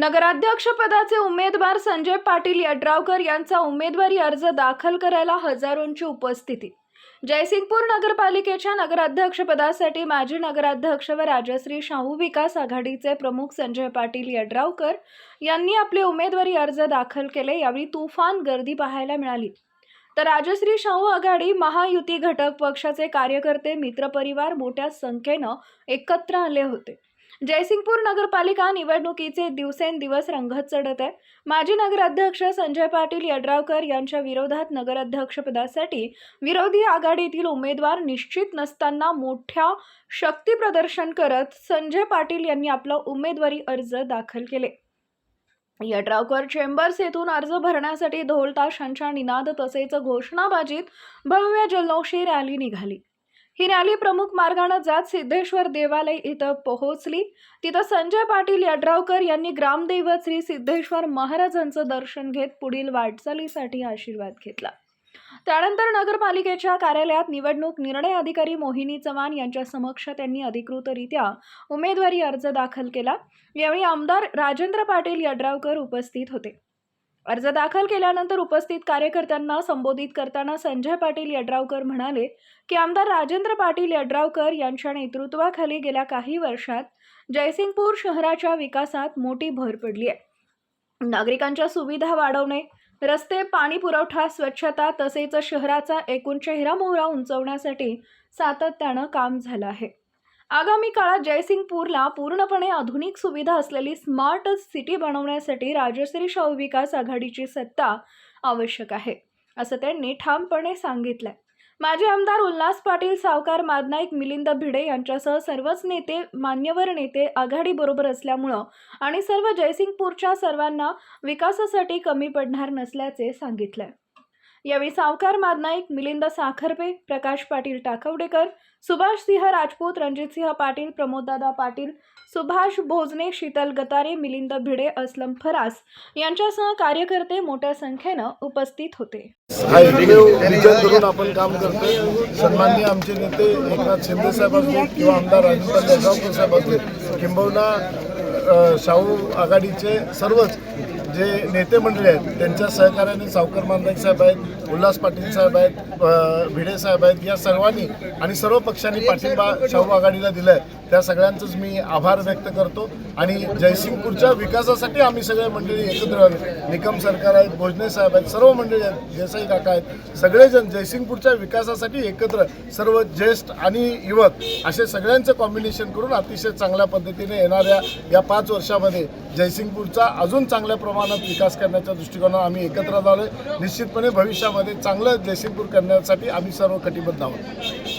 नगराध्यक्षपदाचे उमेदवार संजय पाटील यड्रावकर यांचा उमेदवारी अर्ज दाखल करायला हजारोंची उपस्थिती. जयसिंगपूर नगरपालिकेच्या नगराध्यक्षपदासाठी माजी नगराध्यक्ष व राजश्री शाहू विकास आघाडीचे प्रमुख संजय पाटील यड्रावकर यांनी आपले उमेदवारी अर्ज दाखल केले यावेळी तुफान गर्दी पाहायला मिळाली. तर राजश्री शाहू आघाडी महायुती घटक पक्षाचे कार्यकर्ते मित्रपरिवार मोठ्या संख्येनं एकत्र आले होते. जयसिंगपूर नगरपालिका निवडणुकीचे दिवसेंदिवस रंगत चढत आहे. माजी नगराध्यक्ष संजय पाटील यड्रावकर यांच्या विरोधात नगराध्यक्षपदासाठी विरोधी आघाडीतील उमेदवार निश्चित नसताना मोठ्या शक्ती प्रदर्शन करत संजय पाटील यांनी आपला उमेदवारी अर्ज दाखल केले. यड्रावकर चेंबर्स येथून अर्ज भरण्यासाठी ढोल ताशांच्या निनाद तसेच घोषणाबाजीत भव्य जल्लोषी रॅली निघाली. ही रॅली प्रमुख मार्गानं जात सिद्धेश्वर देवालय इथं पोहोचली. तिथं संजय पाटील यड्रावकर यांनी ग्रामदैवत श्री सिद्धेश्वर महाराजांचं दर्शन घेत पुढील वाटचालीसाठी आशीर्वाद घेतला. त्यानंतर नगरपालिकेच्या कार्यालयात निवडणूक निर्णय अधिकारी मोहिनी चव्हाण यांच्या समक्ष त्यांनी अधिकृतरित्या उमेदवारी अर्ज दाखल केला. यावेळी आमदार राजेंद्र पाटील यड्रावकर उपस्थित होते. अर्ज दाखल केल्यानंतर उपस्थित कार्यकर्त्यांना संबोधित करताना संजय पाटील यड्रावकर म्हणाले की आमदार राजेंद्र पाटील यड्रावकर यांच्या नेतृत्वाखाली गेल्या काही वर्षात जयसिंगपूर शहराच्या विकासात मोठी भर पडली आहे. नागरिकांच्या सुविधा वाढवणे रस्ते पाणी पुरवठा स्वच्छता तसेच शहराचा एकूण चेहरा मोहरा उंचवण्यासाठी सातत्यानं काम झालं आहे. आगामी काळात जयसिंगपूरला पूर्णपणे आधुनिक सुविधा असलेली स्मार्ट सिटी बनवण्यासाठी राजश्री शाहू विकास आघाडीची सत्ता आवश्यक आहे असं त्यांनी ठामपणे सांगितलंय. माजी आमदार उल्हास पाटील सावकार मादनाईक मिलिंद भिडे यांच्यासह सर्वच नेते मान्यवर नेते आघाडीबरोबर असल्यामुळं आणि सर्व जयसिंगपूरच्या सर्वांना विकासासाठी कमी पडणार नसल्याचे सांगितलंय. यावेळी सावकार मादनाईक मिलिंद साखरपे प्रकाश पाटील टाकवडेकर सुभाष सिंह राजपूत रणजितसिंह पाटील प्रमोददादा पाटील सुभाष भोजने शीतल गतारे मिलिंद भिडे असलम फरास यांच्यासह कार्यकर्ते मोठ्या संख्येनं उपस्थित होते. करून आपण काम करतोय. सन्माननीय आमचे नेते एकनाथ शिंदे साहेब असले किंवा आमदार राजेंद्र साहेब असले किंबहुना शाहू आघाडीचे सर्वच जे नेते मंडळी आहेत त्यांच्या सहकार्याने सावकर मानदाई साहेब आहेत उल्हास पाटील साहेब आहेत भिडे साहेब आहेत या सर्वांनी आणि सर्व पक्षांनी पाठिंबा शाहू आघाडीला दिला आहे त्या सगळ्यांचंच मी आभार व्यक्त करतो. आणि जयसिंगपूरच्या विकासासाठी आम्ही सगळे मंडळी एकत्र आलो. निकम सरकार आहेत भोजने साहेब आहेत सर्व मंडळी आहेत देसाई काका आहेत. सगळेजण जयसिंगपूरच्या विकासासाठी एकत्र सर्व ज्येष्ठ आणि युवक असे सगळ्यांचं कॉम्बिनेशन करून अतिशय चांगल्या पद्धतीने येणाऱ्या या पाच वर्षामध्ये जयसिंगपूरचा अजून चांगल्या प्रमाणात विकास करण्याच्या दृष्टिकोनात आम्ही एकत्र झालो निश्चितपणे भविष्यामध्ये चांगलं जयसिंगपूर करण्यासाठी आम्ही सर्व कटिबद्ध आहोत.